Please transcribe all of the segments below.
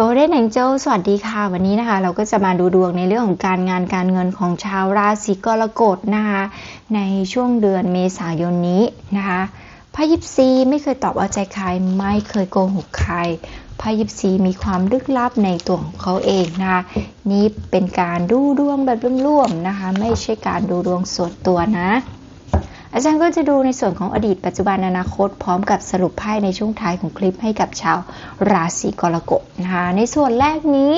Golden Angel สวัสดีค่ะ วันนี้นะคะ เราก็จะมาดูดวงในเรื่องของการงานการเงินของชาวราศีกรกฎนะคะ ในช่วงเดือนเมษายนนี้นะคะพ่ยิปซีไม่เคยตอบเอาใจใคร ไม่เคยโกหกใครพ่ยิปซีมีความลึกลับในตัวของเขาเองนะคะ นี่เป็นการดูดวงแบบร่วมๆนะคะ ไม่ใช่การดูดวงส่วนตัวนะ อาจารย์ก็จะดูในส่วนของอดีตปัจจุบันอนาคต พร้อมกับสรุปไพ่ในช่วงท้ายของคลิปให้กับชาวราศีกรกฎนะคะในส่วนแรกนี้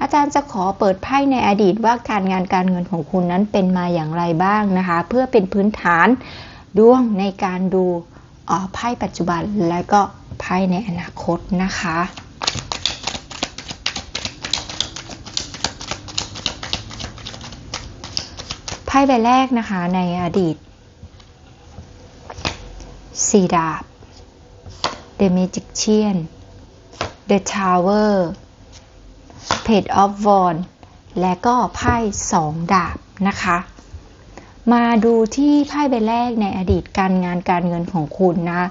อาจารย์จะขอเปิดไพ่ในอดีตว่าการงานการเงินของคุณนั้นเป็นมาอย่างไรบ้างนะคะ เพื่อเป็นพื้นฐานดวงในการดูไพ่ปัจจุบันและก็ไพ่ในอนาคตนะคะไพ่ใบแรกนะคะในอดีต สี่ดาบ The Magician The Tower Page of Wands และก็ไพ่สองดาบนะคะ มาดูที่ไพ่ใบแรกในอดีตการงานการเงินของคุณนะ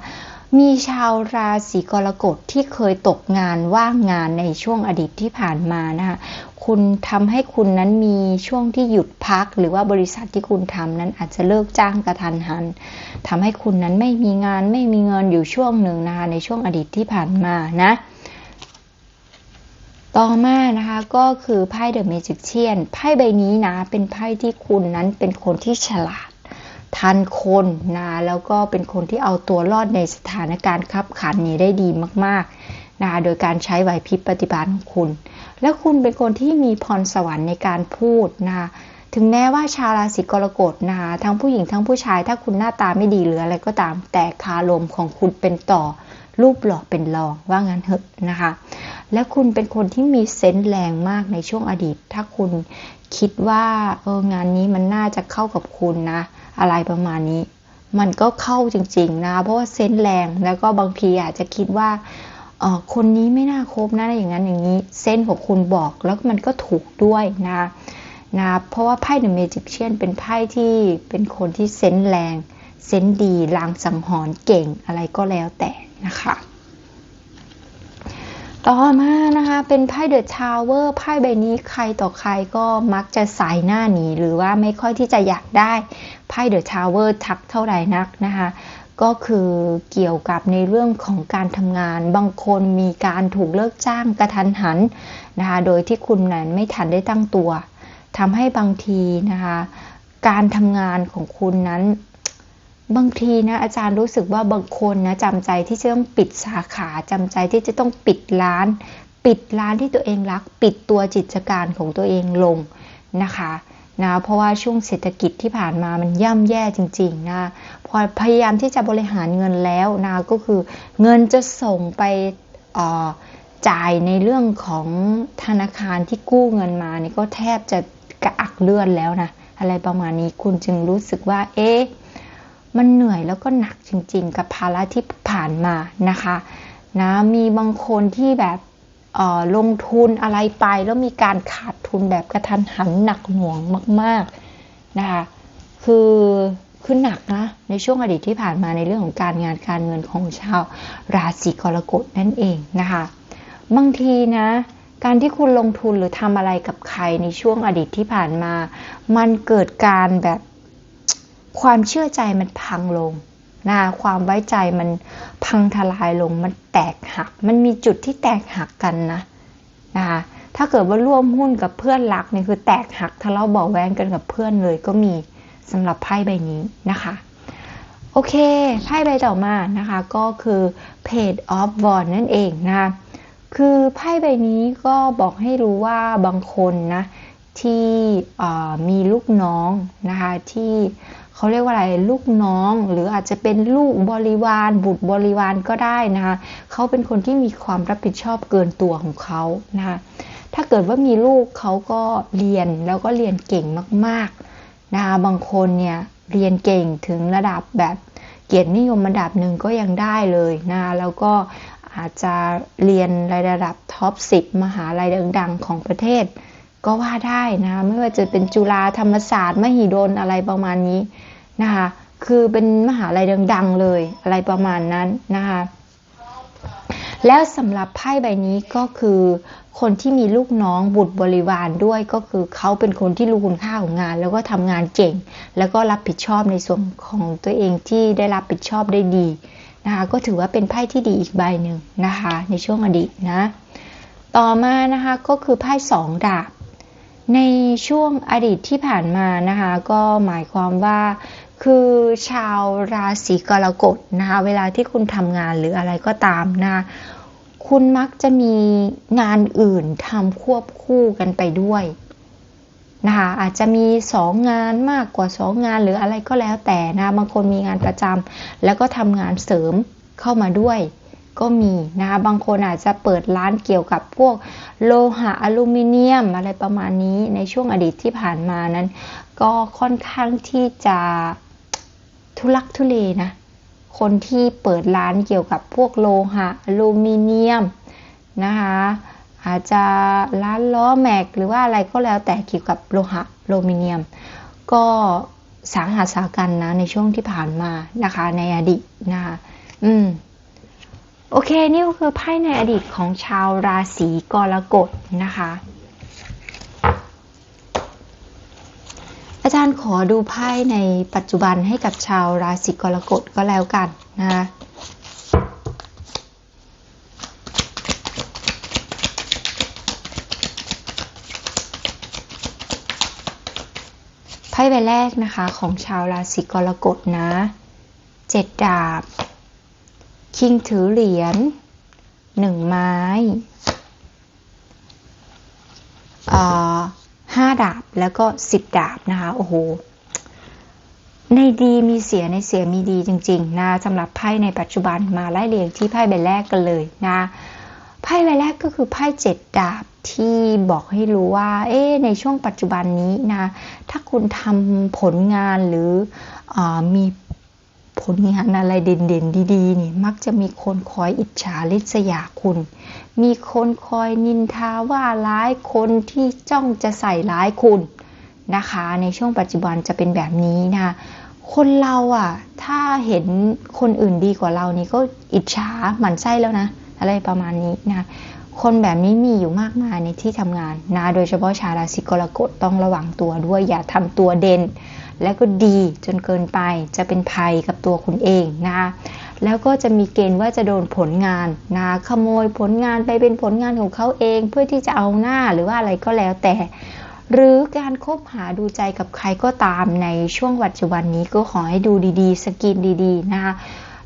มีชาวราศีกรกฎที่เคยตกงานว่างงานในช่วงอดีตที่ผ่านมานะคะคุณทำให้คุณนั้นมีช่วงที่หยุดพัก หรือว่าบริษัทที่คุณทำนั้นอาจจะเลิกจ้างกระทันหันทำให้คุณนั้นไม่มีงานไม่มีเงินอยู่ช่วงหนึ่งนะคะในช่วงอดีตที่ผ่านมานะ ต่อมานะคะก็คือไพ่เดอะเมจิกเชียนไพ่ใบนี้นะเป็นไพ่ที่คุณนั้นเป็นคนที่ฉลาด ทันคนนะแล้วก็เป็นคนที่เอาตัวรอดในสถานการณ์ขับขันนี้ได้ดีมากๆนะโดยการใช้ไหวพริบปฏิบัติของคุณ และคุณเป็นคนที่มีพรสวรรค์ในการพูดนะถึงแม้ว่าชาวราศีกรกฎนะคะทั้งผู้หญิงทั้งผู้ชาย ถ้าคุณหน้าตาไม่ดีหรืออะไรก็ตาม แต่คารมของคุณเป็นต่อ รูปหล่อเป็นรองว่างั้นเถอะนะคะ และคุณเป็นคนที่มีเซนส์แรงมากในช่วงอดีต ถ้าคุณคิดว่าเอองานนี้มันน่าจะเข้ากับคุณนะ อะไรประมาณนี้ มันก็เข้าจริงๆนะเพราะว่าเซนแรงแล้วก็บางทีอาจจะคิดว่าเออคนนี้ไม่น่าคบนะอย่างนั้นอย่างนี้ เส้นของคุณบอกแล้วมันก็ถูกด้วยนะนะเพราะว่าไพ่เดอะเมจิกเชียนเป็นไพ่ที่เป็นคนที่เซนแรง เซนดีลางสังหรณ์เก่งอะไรก็แล้วแต่นะคะ ต่อมานะคะเป็นไพ่เดอะชาวเวอร์ไพ่ใบนี้ใครต่อใครก็มักจะสายหน้าหนีหรือว่าไม่ค่อยที่จะอยากได้ไพ่เดอะชาวเวอร์ทักเท่าไหร่นักนะคะก็คือเกี่ยวกับในเรื่องของการทำงาน บางคนมีการถูกเลิกจ้างกระทันหันนะคะโดยที่คุณนั้นไม่ทันได้ตั้งตัวทำให้บางทีนะคะการทำงานของคุณนั้น บางทีนะอาจารย์รู้สึกว่าบางคนนะจำใจที่จะต้องปิดสาขาจำใจที่จะต้องปิดร้าน ปิดร้านที่ตัวเองรัก ปิดตัวจิตการของตัวเองลงนะคะนะเพราะว่าช่วงเศรษฐกิจที่ผ่านมามันย่ำแย่จริงๆนะพอพยายามที่จะบริหารเงินแล้วนะก็คือเงินจะส่งไปจ่ายในเรื่องของธนาคารที่กู้เงินมานี่ก็แทบจะกระอักเลือนแล้วนะอะไรประมาณนี้คุณจึงรู้สึกว่าเอ๊ะ มันเหนื่อยแล้วก็หนักจริง ๆ กับภาระที่ผ่านมานะคะนะมีบางคนที่แบบลงทุนอะไรไปแล้วมีการขาดทุนแบบกระทันหันหนักหน่วงมากๆนะคะคือคือหนักนะในช่วงอดีตที่ผ่านมาในเรื่องของการงานการเงินของชาวราศีกรกฎนั่นเองนะคะบางทีนะการที่คุณลงทุนหรือทำอะไรกับใครในช่วงอดีตที่ผ่านมา มันเกิดการแบบ ความเชื่อใจมันพังลงนะความไว้ใจมันพังทลายลงมันแตกหัก มันมีจุดที่แตกหักกันนะนะคะถ้าเกิดว่าร่วมหุ้นกับเพื่อนรักเนี่ยคือแตกหักทะเลาะเบาแวงกันกับเพื่อนเลยก็มีสำหรับไพ่ใบนี้นะคะ โอเคไพ่ใบต่อมานะคะก็คือ Page of w a n d นั่นเองนะคะคือไพ่ใบนี้ก็บอกให้รู้ว่าบางคนนะที่มีลูกน้องนะคะที่ เขาเรียกว่าอะไรลูกน้อง หรืออาจจะเป็นลูกบริวาร บุตรบริวารก็ได้นะคะเขาเป็นคนที่มีความรับผิดชอบเกินตัวของเขานะคะถ้าเกิดว่ามีลูกเขาก็เรียนแล้วก็เรียนเก่งมากๆนะคะบางคนเนี่ยเรียนเก่งถึงระดับแบบเกียรตินิยมระดับหนึ่งก็ยังได้เลยนะคะแล้วก็อาจจะเรียนระดับท็อป 10 มหาลัยดัง ๆ ของประเทศ ก็ว่าได้นะคะไม่ว่าจะเป็นจุฬาธรรมศาสตร์ มหิดลอะไรประมาณนี้นะคะคือเป็นมหาลัยดัง ๆ เลยอะไรประมาณนั้นนะคะแล้วสำหรับไพ่ใบนี้ก็คือคนที่มีลูกน้องบุตรบริวารด้วยก็คือเขาเป็นคนที่รู้คุณค่าของงาน แล้วก็ทำงานเก่ง แล้วก็รับผิดชอบในส่วนของตัวเองที่ได้รับผิดชอบได้ดีนะคะก็ถือว่าเป็นไพ่ที่ดีอีกใบหนึ่งนะคะในช่วงอดีตนะต่อมานะคะก็คือไพ่สองดาบ ในช่วงอดีตที่ผ่านมานะคะ ก็หมายความว่าคือชาวราศีกรกฎนะคะ เวลาที่คุณทำงานหรืออะไรก็ตามนะคุณมักจะมีงานอื่นทำควบคู่กันไปด้วยนะคะอาจจะมีสองงานมากกว่าสองงานหรืออะไรก็แล้วแต่นะบางคนมีงานประจำแล้วก็ทำงานเสริมเข้ามาด้วย ก็มีนะคะบางคนอาจจะเปิดร้านเกี่ยวกับพวกโลหะอลูมิเนียมอะไรประมาณนี้ในช่วงอดีตที่ผ่านมานั้น ก็ค่อนข้างที่จะทุลักทุเลนะ คนที่เปิดร้านเกี่ยวกับพวกโลหะอลูมิเนียมนะคะอาจจะร้านล้อแม็กหรือว่าอะไรก็แล้วแต่เกี่ยวกับโลหะอลูมิเนียม ก็สาหัสสากันนะในช่วงที่ผ่านมานะคะในอดีตนะคะอืม โอเค นี่ก็คือไพ่ในอดีตของชาวราศีกรกฎนะคะ อาจารย์ขอดูไพ่ในปัจจุบันให้กับชาวราศีกรกฎก็แล้วกันนะคะไพ่ใบแรกนะคะของชาวราศีกรกฎนะเจ็ดดาบ คิงถือเหรียญหนึ่งไม้ห้าดาบแล้วก็สิบดาบนะคะ โอ้โห ในดีมีเสียในเสียมีดีจริง ๆ นะสำหรับไพ่ในปัจจุบันมาไล่เรียงที่ไพ่ใบแรกกันเลยนะไพ่ใบแรกก็คือไพ่เจ็ดดาบที่บอกให้รู้ว่า เอ๊ในช่วงปัจจุบันนี้นะ ถ้าคุณทำผลงานหรืออมี ผลงานอะไรเด่นๆ ดีๆนี่มักจะมีคนคอยอิจฉาริษยาคุณ มีคนคอยนินทาว่าร้ายคนที่จ้องจะใส่ร้ายคุณนะคะ ในช่วงปัจจุบันจะเป็นแบบนี้นะคนเราอะ ถ้าเห็นคนอื่นดีกว่าเรานี่ก็อิจฉาหมั่นไส้แล้วนะ อะไรประมาณนี้นะคนแบบนี้มีอยู่มากมายในที่ทำงานนะโดยเฉพาะชาวราศีกรกฎต้องระวังตัวด้วยอย่าทำตัวเด่น และก็ดีจนเกินไปจะเป็นภัยกับตัวคุณเองนะคะแล้วก็จะมีเกณฑ์ว่าจะโดนผลงานนะขโมยผลงานไปเป็นผลงานของเขาเอง เพื่อที่จะเอาหน้าหรือว่าอะไรก็แล้วแต่ หรือการคบหาดูใจกับใครก็ตามในช่วงปัจจุบันนี้ก็ขอให้ดูดีๆ สกินดีๆ นะคะ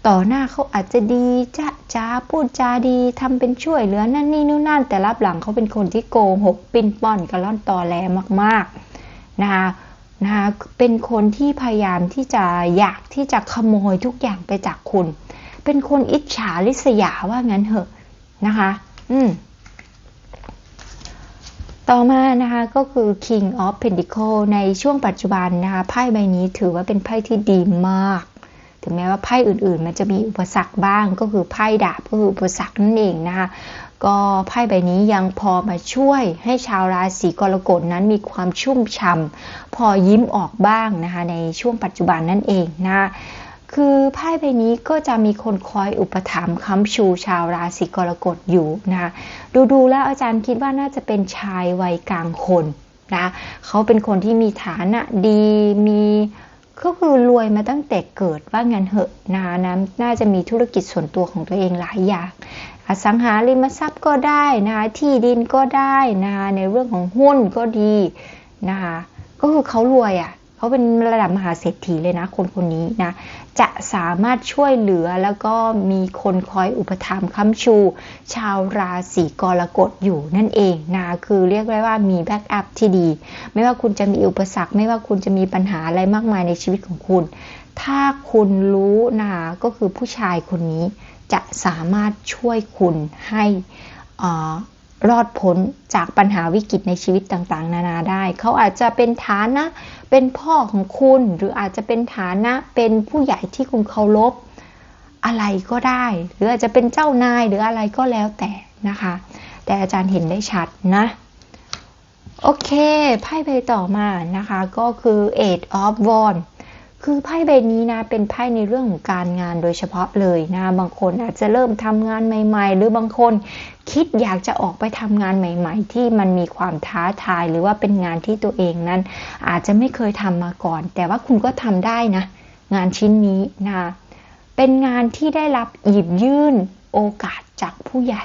ต่อหน้าเขาอาจจะดีจะจ้าพูดจาดีทำเป็นช่วยเหลือนั่นนี่นู่นนั่นแต่รับหลังเขาเป็นคนที่โกหกปิ้นป้อนกระล่อนตอแหลมากๆนะคะ นะคะเป็นคนที่พยายามที่จะอยากที่จะขโมยทุกอย่างไปจากคุณ เป็นคนอิจฉาริษยาว่างั้นเหอะนะคะ อืม ต่อมานะคะก็คือ King of Pentacle ในช่วงปัจจุบันนะคะไพ่ใบนี้ถือว่าเป็นไพ่ที่ดีมาก ถึงแม้ว่าไพ่อื่นๆ มันจะมีอุปสรรคบ้างก็คือไพ่ดาบก็คืออุปสรรคนั่นเองนะคะ ก็ไพ่ใบนี้ยังพอมาช่วยให้ชาวราศีกรกฎนั้นมีความชุ่มฉ่ำพอยิ้มออกบ้างนะคะ ในช่วงปัจจุบันนั่นเองนะคือไพ่ใบนี้ก็จะมีคนคอยอุปถัมภ์ค้ำชูชาวราศีกรกฎอยู่นะดูๆแล้วอาจารย์คิดว่าน่าจะเป็นชายวัยกลางคนนะเขาเป็นคนที่มีฐานะดีมีก็คือรวยมาตั้งแต่เกิดว่างั้นเหอะนะนะน่าจะมีธุรกิจส่วนตัวของตัวเองหลายอย่าง อสังหาริมทรัพย์ก็ได้นะคะที่ดินก็ได้นะคะในเรื่องของหุ้นก็ดีนะคะก็คือเขารวยอะ่ะเขาเป็นระดับมหาเศรษฐีเลยนะ คนคนนี้นะจะสามารถช่วยเหลือแล้วก็มีคนคอยอุปถัมภ์ค้ำชู ชาวราศีกรกฎอยู่นั่นเองนะคือเรียกได้ว่ามีแบ็กอัพที่ดี ไม่ว่าคุณจะมีอุปสรรค ไม่ว่าคุณจะมีปัญหาอะไรมากมายในชีวิตของคุณ ถ้าคุณรู้นะก็คือผู้ชายคนนี้ จะสามารถช่วยคุณให้รอดพ้นจากปัญหาวิกฤตในชีวิตต่างๆ นานาได้ เขาอาจจะเป็นฐานะเป็นพ่อของคุณ หรืออาจจะเป็นฐานะเป็นผู้ใหญ่ที่คุณเคารพอะไรก็ได้ หรืออาจจะเป็นเจ้านายหรืออะไรก็แล้วแต่นะคะ แต่อาจารย์เห็นได้ชัดนะ โอเคไพ่ใบต่อมานะคะ ก็คือ Eight of Wands คือไพ่ใบนี้นะเป็นไพ่ในเรื่องของการงานโดยเฉพาะเลยนะบางคนอาจจะเริ่มทำงานใหม่ ๆ หรือบางคนคิดอยากจะออกไปทำงานใหม่ ๆ ที่มันมีความท้าทาย หรือว่าเป็นงานที่ตัวเองนั้น อาจจะไม่เคยทำมาก่อน แต่ว่าคุณก็ทำได้นะ งานชิ้นนี้นะเป็นงานที่ได้รับหยิบยื่นโอกาสจากผู้ใหญ่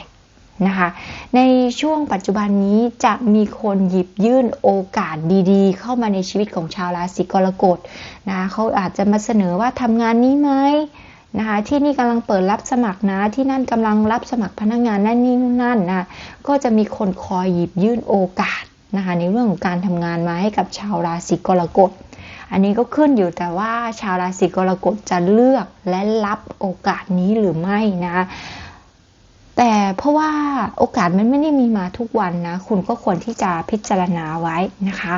นะคะ ในช่วงปัจจุบันนี้จะมีคนหยิบยื่นโอกาสดีๆ เข้ามาในชีวิตของชาวราศีกรกฎนะเขาอาจจะมาเสนอว่าทำงานนี้ไหมนะคะที่นี่กำลังเปิดรับสมัครนะที่นั่นกำลังรับสมัครพนักงงานนั่นนี่นั่นนะก็จะมีคนคอยหยิบยื่นโอกาสนะคะในเรื่องของการทำงานมาให้กับชาวราศีกรกฎอันนี้ก็ขึ้นอยู่แต่ว่าชาวราศีกรกฎจะเลือกและรับโอกาสนี้หรือไม่นะะ แต่เพราะว่าโอกาสมันไม่ได้มีมาทุกวันนะ คุณก็ควรที่จะพิจารณาไว้นะคะ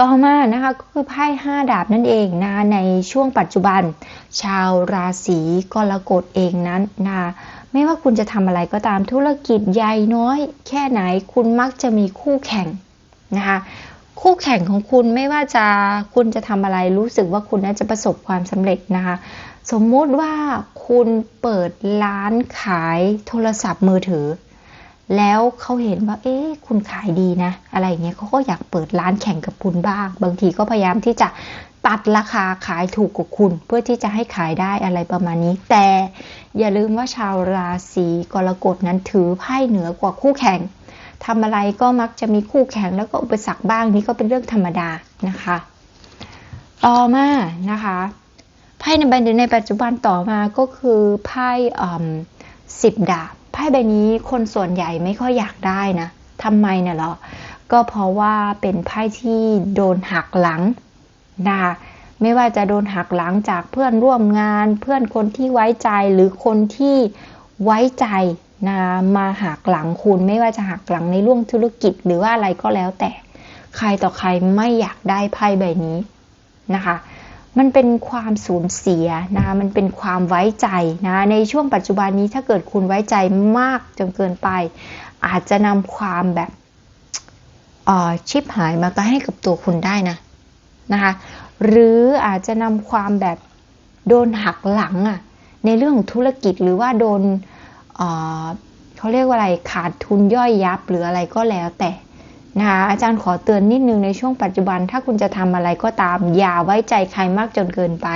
ต่อมานะคะก็คือไพ่ห้าดาบนั่นเองนะในช่วงปัจจุบัน ชาวราศีกรกฎเองนั้นนะไม่ว่าคุณจะทำอะไรก็ตามธุรกิจใหญ่น้อย แค่ไหนคุณมักจะมีคู่แข่งนะคะคู่แข่งของคุณไม่ว่าจะคุณจะทำอะไรรู้สึกว่าคุณน่าจะประสบความสำเร็จนะคะ สมมุติว่าคุณเปิดร้านขายโทรศัพท์มือถือ แล้วเขาเห็นว่า เอ๊ะคุณขายดีนะ อะไรเงี้ยเขาก็อยากเปิดร้านแข่งกับคุณบ้าง บางทีก็พยายามที่จะตัดราคาขายถูกกว่าคุณ เพื่อที่จะให้ขายได้อะไรประมาณนี้ แต่อย่าลืมว่าชาวราศีกรกฎนั้นถือไพ่เหนือกว่าคู่แข่งทำอะไรก็มักจะมีคู่แข่งแล้วก็อุปสรรคบ้างนี่ก็เป็นเรื่องธรรมดานะคะ ต่อมานะคะ ไพ่ในใบในปัจจุบันต่อมาก็คือไพ่สิบดาบไพ่ใบนี้คนส่วนใหญ่ไม่ค่อยอยากได้นะทำไมเนี่ยหรอก็เพราะว่าเป็นไพ่ที่โดนหักหลังนะคะไม่ว่าจะโดนหักหลังจากเพื่อนร่วมงาน เพื่อนคนที่ไว้ใจหรือคนที่ไว้ใจนะมาหักหลังคุณไม่ว่าจะหักหลังในเรื่องธุรกิจหรือว่าอะไรก็แล้วแต่ ใครต่อใครไม่อยากได้ไพ่ใบนี้นะคะ มันเป็นความสูญเสียนะคะมันเป็นความไว้ใจนะในช่วงปัจจุบันนี้ถ้าเกิดคุณไว้ใจมากจนเกินไป อาจจะนำความแบบชิปหายมาก็ให้กับตัวคุณได้นะนะคะหรืออาจจะนำความแบบโดนหักหลังอะในเรื่องธุรกิจหรือว่าโดนเขาเรียกว่าอะไรขาดทุนย่อยยับหรืออะไรก็แล้วแต่ นะคะอาจารย์ขอเตือนนิดนึงในช่วงปัจจุบัน ถ้าคุณจะทำอะไรก็ตาม อย่าไว้ใจใครมากจนเกินไป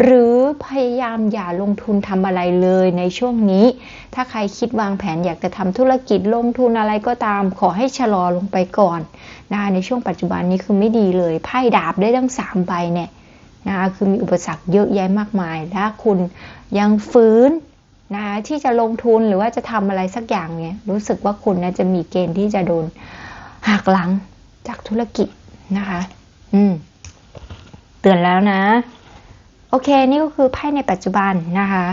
หรือพยายามอย่าลงทุนทำอะไรเลยในช่วงนี้ ถ้าใครคิดวางแผนอยากจะทำธุรกิจลงทุนอะไรก็ตาม ขอให้ชะลอลงไปก่อนนะะในช่วงปัจจุบันนี้คือไม่ดีเลยไพ่ดาบได้ทั้งสามใบเนี่ยนะคะคือมีอุปสรรคเยอะแยะมากมาย ถ้าคุณยังฟื้นนะที่จะลงทุนหรือว่าจะทำอะไรสักอย่างเนี่ยรู้สึกว่าคุณนะจะมีเกณฑ์ที่จะโดน หักหลังจากธุรกิจนะคะ อืม เตือนแล้วนะ โอเค นี่ก็คือไพ่ในปัจจุบันนะคะ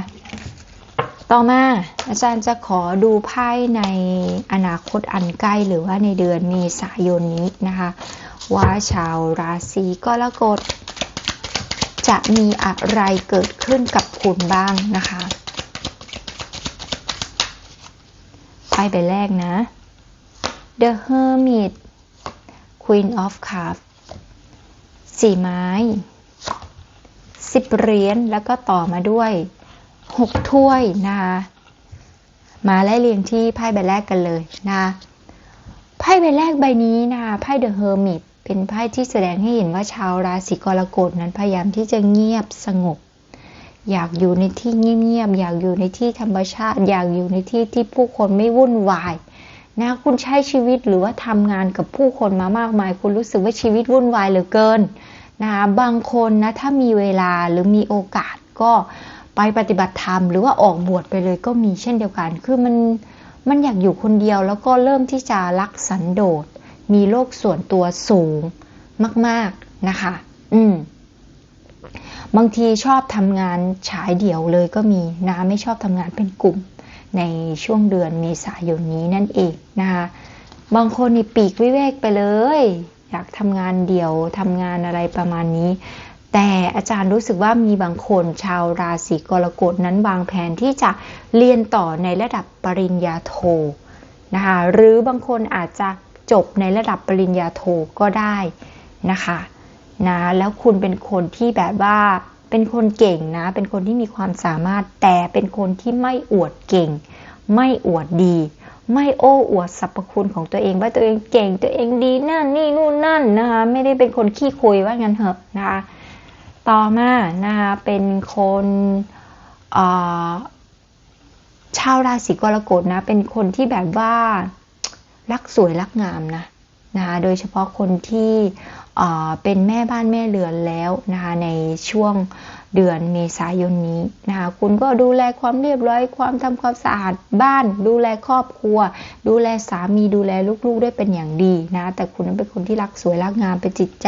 ต่อมาอาจารย์จะขอดูไพ่ในอนาคตอันใกล้หรือว่าในเดือนเมษายนนี้นะคะ ว่าชาวราศีกรกฎจะมีอะไรเกิดขึ้นกับคุณบ้างนะคะไพ่ใบแรกนะ The Hermit Queen of Cups สี่ไม้สิบเหรียญแล้วก็ต่อมาด้วยหกถ้วยนะคะมาไล่เรียงที่ไพ่ใบแรกกันเลยนะไพ่ใบแรกใบนี้นะคะไพ่ The Hermit เป็นไพ่ที่แสดงให้เห็นว่าชาวราศีกรกฎนั้นพยายามที่จะเงียบสงบ อยากอยู่ในที่เงียบๆอยากอยู่ในที่ธรรมชาติ อยากอยู่ในที่ที่ผู้คนไม่วุ่นวาย นะคุณใช้ชีวิตหรือว่าทำงานกับผู้คนมามากมาย คุณรู้สึกว่าชีวิตวุ่นวายเหลือเกินนะคะบางคนนะถ้ามีเวลาหรือมีโอกาสก็ไปปฏิบัติธรรมหรือว่าออกบวชไปเลยก็มีเช่นเดียวกัน คือมันมันอยากอยู่คนเดียวแล้วก็เริ่มที่จะรักสันโดษ มีโลกส่วนตัวสูงมาก ๆนะคะ อืม บางทีชอบทำงานฉายเดี่ยวเลยก็มีนะไม่ชอบทำงานเป็นกลุ่ม ในช่วงเดือนเมษายนนี้นั่นเองนะคะบางคนนี่ปีกวิเวกไปเลย อยากทำงานเดี่ยวทำงานอะไรประมาณนี้ แต่อาจารย์รู้สึกว่ามีบางคนชาวราศีกรกฎนั้นวางแผนที่จะเรียนต่อในระดับปริญญาโทนะคะหรือบางคนอาจจะจบในระดับปริญญาโทก็ได้นะคะนะแล้วคุณเป็นคนที่แบบว่า เป็นคนเก่งนะ เป็นคนที่มีความสามารถ แต่เป็นคนที่ไม่อวดเก่ง ไม่อวดดี ไม่โอ้อวดสรรพคุณของตัวเอง ว่าตัวเองเก่ง ตัวเองดีนั่นนี่นู่นนั่นนะคะ ไม่ได้เป็นคนขี้คุยว่างั้นเถอะนะคะ ต่อมานะคะเป็นคนชาวราศีกรกฎนะ เป็นคนที่แบบว่ารักสวยรักงามนะนะคะ โดยเฉพาะคนที่ เป็นแม่บ้านแม่เรือนแล้วนะคะในช่วงเดือนเมษายนนี้นะคะคุณก็ดูแลความเรียบร้อย ความทำความสะอาดบ้าน ดูแลครอบครัว ดูแลสามีดูแลลูกๆได้เป็นอย่างดีนะแต่คุณนั้นเป็นคนที่รักสวยรักงามเป็นจิตใจ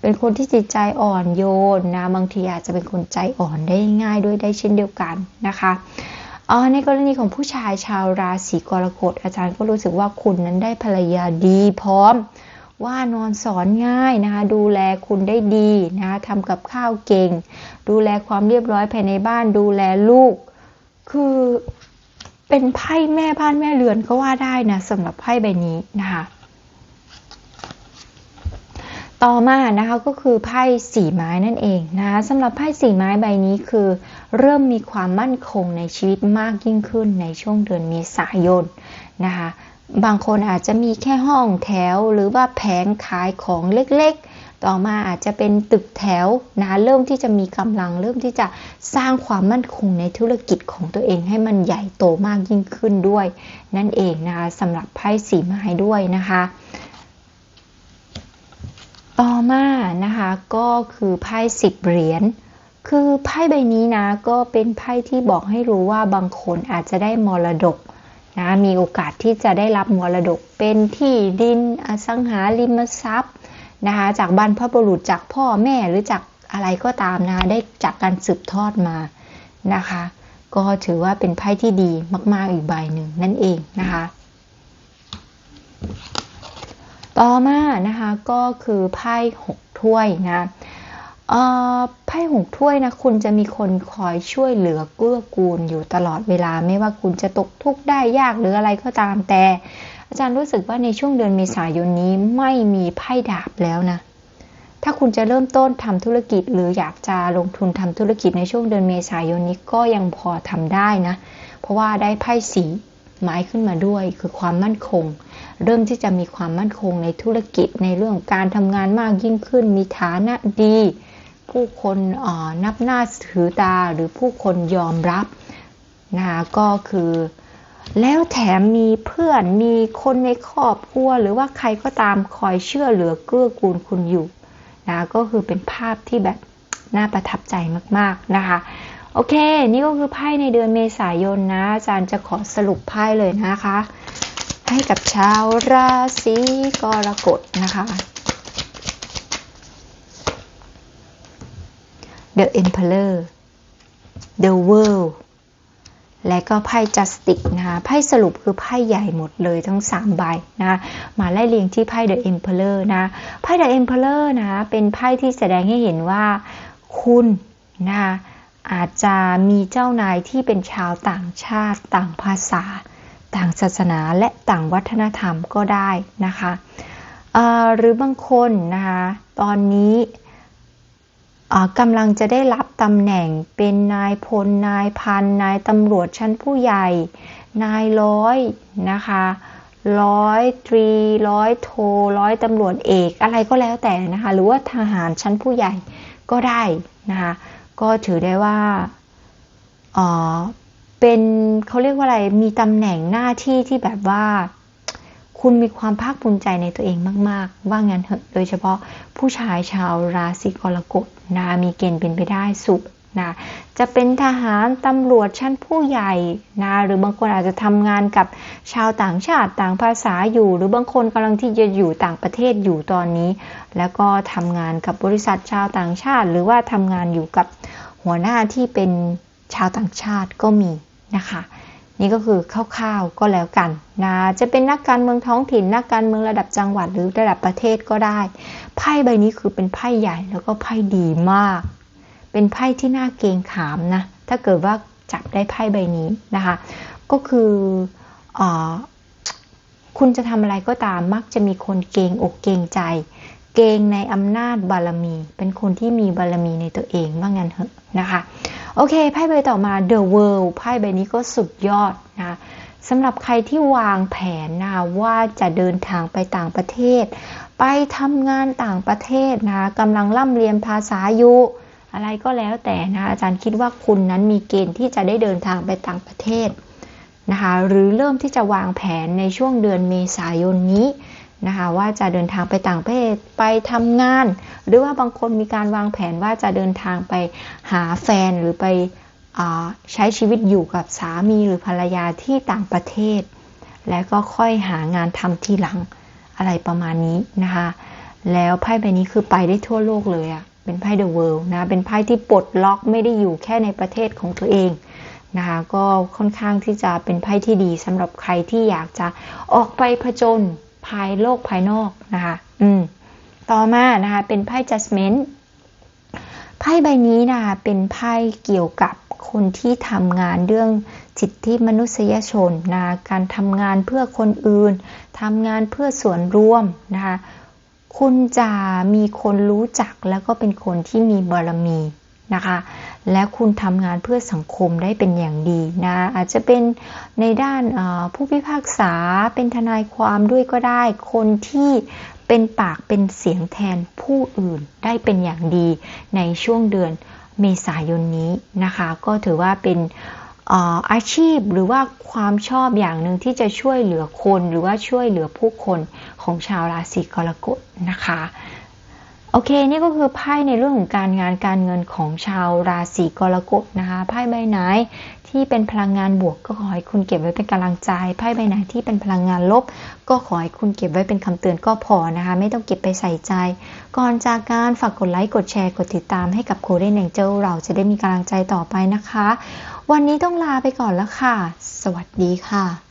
เป็นคนที่จิตใจอ่อนโยนนะบางทีอาจจะเป็นคนใจอ่อนได้ง่ายด้วยได้เช่นเดียวกันนะคะออในกรณีของผู้ชายชาวราศีกรกฎอาจารย์ก็รู้สึกว่าคุณนั้นได้ภรรยาดีพร้อม ว่านอนสอนง่ายนะคะ ดูแลคุณได้ดีนะคะทำกับข้าวเก่ง ดูแลความเรียบร้อยภายในบ้าน ดูแลลูก คือเป็นไพ่แม่บ้านแม่เรือนก็ว่าได้นะสำหรับไพ่ใบนี้นะคะ ต่อมานะคะก็คือไพ่สี่ไม้นั่นเองนะะสำหรับไพ่สี่ไม้ใบนี้คือ เริ่มมีความมั่นคงในชีวิตมากยิ่งขึ้นในช่วงเดือนเมษายนนะคะ บางคนอาจจะมีแค่ห้องแถว หรือว่าแผงขายของเล็กๆ ต่อมาอาจจะเป็นตึกแถวนะเริ่มที่จะมีกำลัง เริ่มที่จะสร้างความมั่นคงในธุรกิจของตัวเองให้มันใหญ่โตมากยิ่งขึ้นด้วย นั่นเองนะคะสำหรับไพ่สีไม้ด้วยนะคะ ต่อมานะคะก็คือไพ่สิบเหรียญคือไพ่ใบนี้นะก็เป็นไพ่ที่บอกให้รู้ว่าบางคนอาจจะได้มรดก นะมีโอกาสที่จะได้รับมรดกเป็นที่ดินอสังหาริมทรัพย์นะคะจากบรรพบุรุษจากพ่อแม่หรือจากอะไรก็ตามนะคะได้จากการสืบทอดมานะคะ ก็ถือว่าเป็นไพ่ที่ดีมาก ๆ อีกใบหนึ่งนั่นเองนะคะ ต่อมานะคะก็คือไพ่หกถ้วยนะ ไพ่หกถ้วยนะคุณจะมีคนคอยช่วยเหลือเกื้อกูลอยู่ตลอดเวลาไม่ว่าคุณจะตกทุกข์ได้ยากหรืออะไรก็ตามแต่ อาจารย์รู้สึกว่าในช่วงเดือนเมษายนนี้ไม่มีไพ่ดาบแล้วนะ ถ้าคุณจะเริ่มต้นทำธุรกิจ หรืออยากจะลงทุนทำธุรกิจในช่วงเดือนเมษายนนี้ก็ยังพอทำได้นะ เพราะว่าได้ไพ่สีไม้ขึ้นมาด้วยคือความมั่นคง เริ่มที่จะมีความมั่นคงในธุรกิจในเรื่องการทำงานมากยิ่งขึ้น มีฐานะดี ผู้คนนับหน้าถือตาหรือผู้คนยอมรับนะคะก็คือ แล้วแถมมีเพื่อนมีคนในครอบครัว หรือว่าใครก็ตามคอยเชื่อเหลือเกื้อกูลคุณอยู่นะก็คือเป็นภาพที่แบบน่าประทับใจมากๆนะคะโอเค นี่ก็คือไพ่ในเดือนเมษายนนะ อาจารย์จะขอสรุปไพ่เลยนะคะ ให้กับชาวราศีกรกฎนะคะ The Emperor The World และก็ไพ่ Justice นะคะไพ่สรุปคือไพ่ใหญ่หมดเลยทั้ง 3 ใบนะมาไล่เรียงที่ไพ่ The Emperor นะไพ่ The Emperor นะเป็นไพ่ที่แสดงให้เห็นว่าคุณนะอาจจะมีเจ้านายที่เป็นชาวต่างชาติ ต่างภาษา ต่างศาสนาและต่างวัฒนธรรมก็ได้นะคะหรือบางคนนะคะตอนนี้ กำลังจะได้รับตำแหน่งเป็นนายพลนายพันนายตำรวจชั้นผู้ใหญ่ นายร้อยนะคะร้อยตรีร้อยโทร้อยตำรวจเอกอะไรก็แล้วแต่นะคะหรือว่าทหารชั้นผู้ใหญ่ก็ได้นะคะก็ถือได้ว่าเป็นเขาเรียกว่าอะไรมีตำแหน่งหน้าที่ที่แบบว่า คุณมีความภาคภูมิใจในตัวเองมาก ๆ ว่างั้นเถอะโดยเฉพาะผู้ชายชาวราศีกรกฎนะมีเกณฑ์เป็นไปได้สุขนะจะเป็นทหารตำรวจชั้นผู้ใหญ่นะหรือบางคนอาจจะทำงานกับชาวต่างชาติต่างภาษาอยู่ หรือบางคนกำลังที่จะอยู่ต่างประเทศอยู่ตอนนี้ แล้วก็ทำงานกับบริษัทชาวต่างชาติ หรือว่าทำงานอยู่กับหัวหน้าที่เป็นชาวต่างชาติก็มีนะคะ นี่ก็คือคร่าวๆก็แล้วกันนะจะเป็นนักการเมืองท้องถิ่น นักการเมืองระดับจังหวัดหรือระดับประเทศก็ได้ ไพ่ใบนี้คือเป็นไพ่ใหญ่แล้วก็ไพ่ดีมาก เป็นไพ่ที่น่าเกรงขามนะถ้าเกิดว่าจับได้ไพ่ใบนี้นะคะ ก็คืออคุณจะทำอะไรก็ตามมักจะมีคนเกรงอกเกรงใจ เกรงในอำนาจบารมี เป็นคนที่มีบารมีในตัวเองว่างั้นเถอะนะคะ โอเค ไพ่ใบต่อมา The World ไพ่ใบนี้ก็สุดยอดนะสำหรับใครที่วางแผนนะว่าจะเดินทางไปต่างประเทศ ไปทำงานต่างประเทศนะคะกำลังร่ำเรียนภาษาอยู่อะไรก็แล้วแต่นะอาจารย์คิดว่าคุณนั้นมีเกณฑ์ที่จะได้เดินทางไปต่างประเทศนะคะหรือเริ่มที่จะวางแผนในช่วงเดือนเมษายนนี้ นะคะว่าจะเดินทางไปต่างประเทศไปทำงาน หรือว่าบางคนมีการวางแผนว่าจะเดินทางไปหาแฟนหรือไปใช้ชีวิตอยู่กับสามีหรือภรรยาที่ต่างประเทศ แล้วก็ค่อยหางานทำทีหลังอะไรประมาณนี้นะคะ แล้วไพ่ใบนี้คือไปได้ทั่วโลกเลยอะเป็นไพ่เดอะเวิลด์นะเป็นไพ่ที่ปลดล็อกไม่ได้อยู่แค่ในประเทศของตัวเองนะคะก็ค่อนข้างที่จะเป็นไพ่ที่ดีสำหรับใครที่อยากจะออกไปผจญ ภายโลกภายนอกนะคะอืมต่อมานะคะเป็นไพ่ judgment ไพ่ใบนี้นะคะเป็นไพ่เกี่ยวกับคนที่ทำงานเรื่องสิทธิมนุษยชนนะการทำงานเพื่อคนอื่นทำงานเพื่อส่วนรวมนะคะคุณจะมีคนรู้จักแล้วก็เป็นคนที่มีบารมีนะคะ และคุณทำงานเพื่อสังคมได้เป็นอย่างดีนะอาจจะเป็นในด้านผู้พิพากษาเป็นทนายความด้วยก็ได้ คนที่เป็นปากเป็นเสียงแทนผู้อื่นได้เป็นอย่างดีในช่วงเดือนเมษายนนี้นะคะ ก็ถือว่าเป็นอาชีพหรือว่าความชอบอย่างหนึ่งที่จะช่วยเหลือคนหรือว่าช่วยเหลือผู้คนของชาวราศีกรกฎนะคะ โอเค นี่ก็คือไพ่ในเรื่องของการงานการเงินของชาวราศีกรกฎนะคะ ไพ่ใบไหนที่เป็นพลังงานบวกก็ขอให้คุณเก็บไว้เป็นกำลังใจ ไพ่ใบไหนที่เป็นพลังงานลบ ก็ขอให้คุณเก็บไว้เป็นคำเตือนก็พอนะคะ ไม่ต้องเก็บไปใส่ใจ ก่อนจากการฝากกดไลค์ กดแชร์ กดติดตามให้กับโคเดนแองเจลเราจะได้มีกำลังใจต่อไปนะคะ วันนี้ต้องลาไปก่อนแล้วค่ะ สวัสดีค่ะ